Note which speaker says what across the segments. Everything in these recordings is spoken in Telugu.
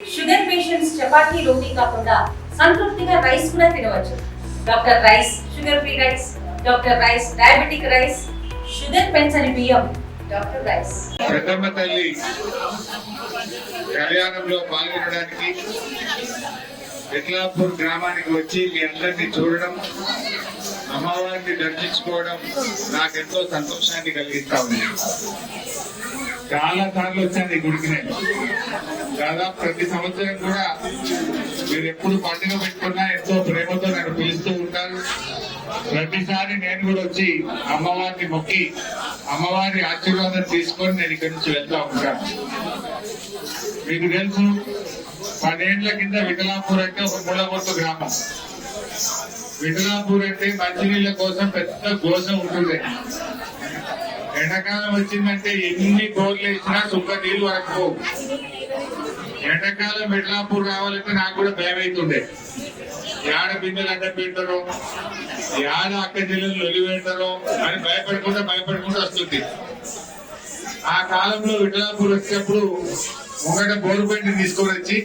Speaker 1: షుగర్ పేషెంట్స్ చపాతీ రోటీ కాకుండా సంతృప్తిగా రైస్ కూడా తినవచ్చు. Doctor rice sugar free rice doctor rice diabetic rice sugar పెంచని బియ్యం డాక్టర్ రైస్.
Speaker 2: పెద్దమ్మ తల్లి కళ్యాణంలో పాల్గొనడానికి ఎట్లాపూర్ గ్రామానికి వచ్చి మీ అందరినీ చూడడం అమ్మవారిని దర్శించుకోవడం నాకెంతో సంతోషాన్ని కలిగిస్తా ఉంది. చాలా సార్లు వచ్చాను ఈ గుడికి నేను. దాదాపు ప్రతి సంవత్సరం కూడా మీరు ఎప్పుడు పండుగ పెట్టుకున్నా ఎంతో ప్రేమతో నన్ను పిలుస్తూ ఉంటారు. ప్రతిసారి నేను కూడా వచ్చి అమ్మవారిని మొక్కి అమ్మవారి ఆశీర్వాదం తీసుకొని నేను ఇక్కడి నుంచి వెళ్తా ఉంటాను మీకు తెలుసు పదేళ్ళ కింద వికలాపూర్ అంటే ఒక మూలమొత్తు గ్రామం. వికలాపూర్ అంటే మంచినీళ్ళ కోసం పెద్ద గోసం ఉంటుంది. ఎండాకాలం వచ్చిందంటే ఎన్ని బోర్లు వేసినా సుక్క నీళ్ళు వరకు ఎండాకాలం మిడ్లాపూర్ రావాలంటే నాకు కూడా భయం అవుతుండే యాడ బిందెలు అడ్డ పెట్టరు యాడ అక్క చెల్లెలు లొలి అని భయపడకుండా భయపడకుండా వస్తుంది. ఆ కాలంలో విఠలాపూర్ వచ్చినప్పుడు ఒకట బోరు బండి తీసుకొని వచ్చి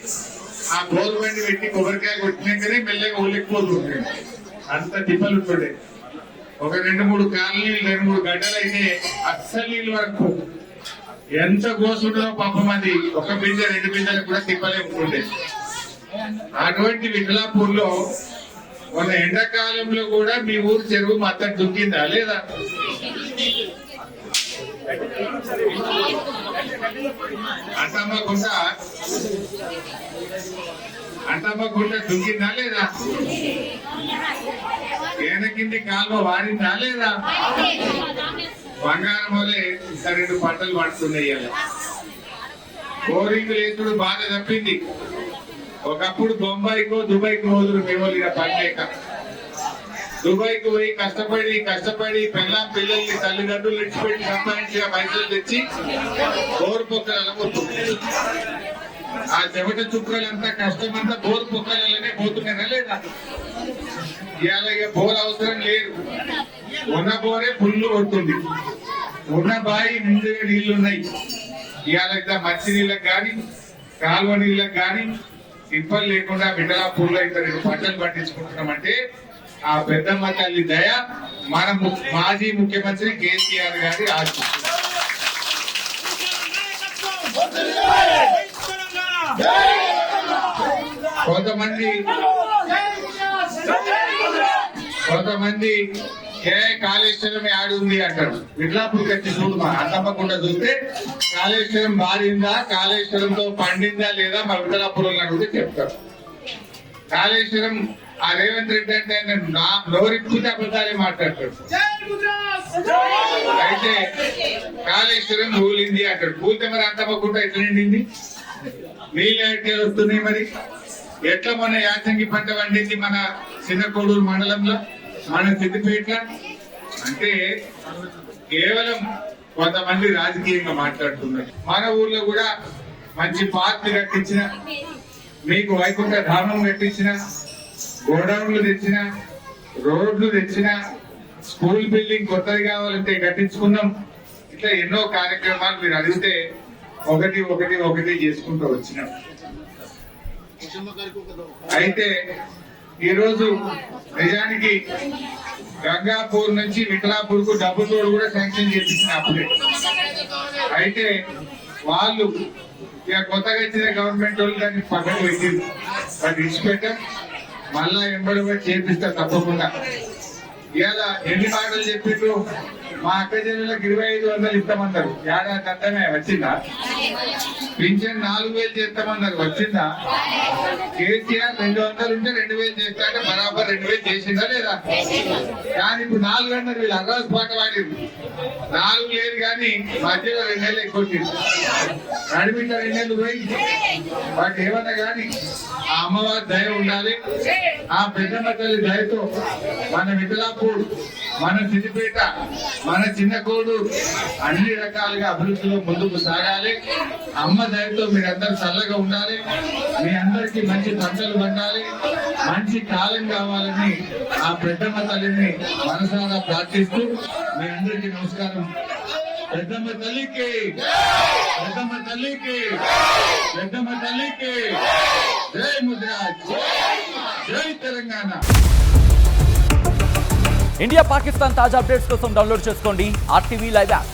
Speaker 2: ఆ బోరు బండి పెట్టి కొబ్బరికాయ కొట్టినాకనే మెల్లగా ఒలికిపోతుండే అంత తిప్పలు ఉంటుండే. ఒక రెండు మూడు కాలనీలు రెండు మూడు గడ్డలు అయితే అస్సలు నీళ్ళు వరకు ఎంత గోసుండో పాపం అది ఒక బిందె రెండు బిందెలు కూడా తిప్పలేకుంటుండే అటువంటి విఠలాపూర్లో మన ఎండాకాలంలో కూడా మీ ఊరు చెరువు మొత్తం దుక్కిందా లేదా? అంటమ్మకుంట అంటమ్మకుంట దుక్కిందా లేదా? ఏనకింది కాలువ వారిందా లేదా? బంగారం వలె రెండు పంటలు పడుతున్నాయి ఇవాళ. బోరింగ్ లేచుడు బాగా తప్పింది. ఒకప్పుడు బొంబాయికో దుబాయ్కి పోదురు మేము ఇక పనిలేక దుబాయ్కి పోయి కష్టపడి కష్టపడి పిల్ల పిల్లల్ని తల్లిదండ్రులు ఇచ్చిపెట్టి సంపాదించిన పైసలు తెచ్చి బోరు పొక్కలు అలగొట్టుంది ఆ చెమట చుక్కలంతా కష్టమంతా బోరు పొక్కలనే పోతున్నారా లేదా? ఇవాళ ఇక బోర్ అవసరం లేదు. ఉన్న బోరే పుల్లు కొడుతుంది. ఉన్న బాయి నిండుగా నీళ్ళున్నాయి. ఇవాళ మంచి నీళ్ళకి కానీ కాలువ నీళ్ళకి కానీ తిప్పలు లేకుండా బిడ్డలా పూలు అయితే రెండు పంటలు పండించుకుంటున్నామంటే ఆ పెద్దమ్మ తల్లి దయ మన మాజీ ముఖ్యమంత్రి కేసీఆర్ గారి ఆశిస్తుంది కొంతమంది కొంతమంది ఏ కాళేశ్వరం ఆడుంది అంటాడు అంటారు. విట్లాపూర్ కచ్చి చూడు మా అన్నమ్మకుండా చూస్తే కాళేశ్వరం బారిందా కాళేశ్వరంతో పండిందా లేదా మా విఠలాపురం అడిగితే చెప్తారు. కాళేశ్వరం ఆ రేవంత్ రెడ్డి అంటే ఆయన నా నోరిప్పుతే అబద్ధాలే మాట్లాడతాడు. అయితే కాళేశ్వరం కూలింది అంటాడు కూలితే మరి అంతమ్మకుండా ఎట్లా నిండింది? నీళ్ళు ఎట్లా వస్తున్నాయి మరి? ఎట్లా మొన్న యాసంగి పంట వండింది మన చిన్నకోడూరు మండలంలో? మన సిద్దిపేట అంటే కేవలం కొంతమంది రాజకీయంగా మాట్లాడుతున్నారు. మన ఊర్లో కూడా మంచి పార్క్ కట్టించిన మీకు వైకుంఠ ధామం కట్టించిన గోడౌన్లు తెచ్చిన రోడ్లు తెచ్చిన స్కూల్ బిల్డింగ్ కొత్తది కావాలంటే కట్టించుకున్నాం. ఇట్లా ఎన్నో కార్యక్రమాలు మీరు అడిగితే ఒకటి ఒకటి ఒకటి చేసుకుంటూ వచ్చినాం. అయితే ఈరోజు నిజానికి గంగాపూర్ నుంచి విఠలాపూర్కు డబుల్ రోడ్ కూడా శాంక్షన్ చేపించిన అప్పుడే. అయితే వాళ్ళు ఇక కొత్తగా వచ్చిన గవర్నమెంట్ వాళ్ళు దాన్ని పక్కన పెట్టింది అది ఇచ్చిపెట్ట మళ్ళా ఎంబడి కూడా చేపిస్తారు తప్పకుండా. ఇలా ఎన్ని మాటలు చెప్పిండ్రు? మా అక్క చెల్లెలకు ఇరవై ఐదు వందలు ఇస్తామన్నారు. ఏడాది అంతమే వచ్చిందా? పింఛన్ నాలుగు వేలు చేస్తామన్నారు వచ్చిందా? కేసీఆర్ రెండు వందలు ఉంటే రెండు వేలు చేస్తా అంటే బరాబర్ రెండు వేలు చేసిందా లేదా? కానీ ఇప్పుడు నాలుగు అన్నారు వీళ్ళు అర్రాజు పాట పాడింది నాలుగు లేదు కానీ మధ్యలో రెండు ఎక్కువ నడిమిట రెండు పోయి వాటి ఏమన్నా కానీ ఆ అమ్మవారి దయ ఉండాలి. ఆ పెద్దమ్మ తల్లి దయతో మన మిథిలాపూర్ మన సిద్దిపేట మన చిన్న కోడు అన్ని రకాలుగా అభివృద్ధిలో ముందుకు సాగాలి. అమ్మ దయతో మీరందరూ చల్లగా ఉండాలి. మీ అందరికీ మంచి మంచి పంటలు పండాలి మంచి కాలం కావాలని ఆ పెద్దమ్మ తల్లిని మనసారా ప్రార్థిస్తూ మీ అందరికీ నమస్కారం. పెద్దమ్మ తల్లికి పెద్దమ్మ తల్లికి పెద్దమ్మ తల్లికి జై ముద్రాజ్ జై తెలంగాణ.
Speaker 3: ఇండియా పాకిస్తాన్ తాజా అప్డేట్స్ కోసం డౌన్లోడ్ చేసుకోండి ఆర్టీవీ లైవ్ యాప్.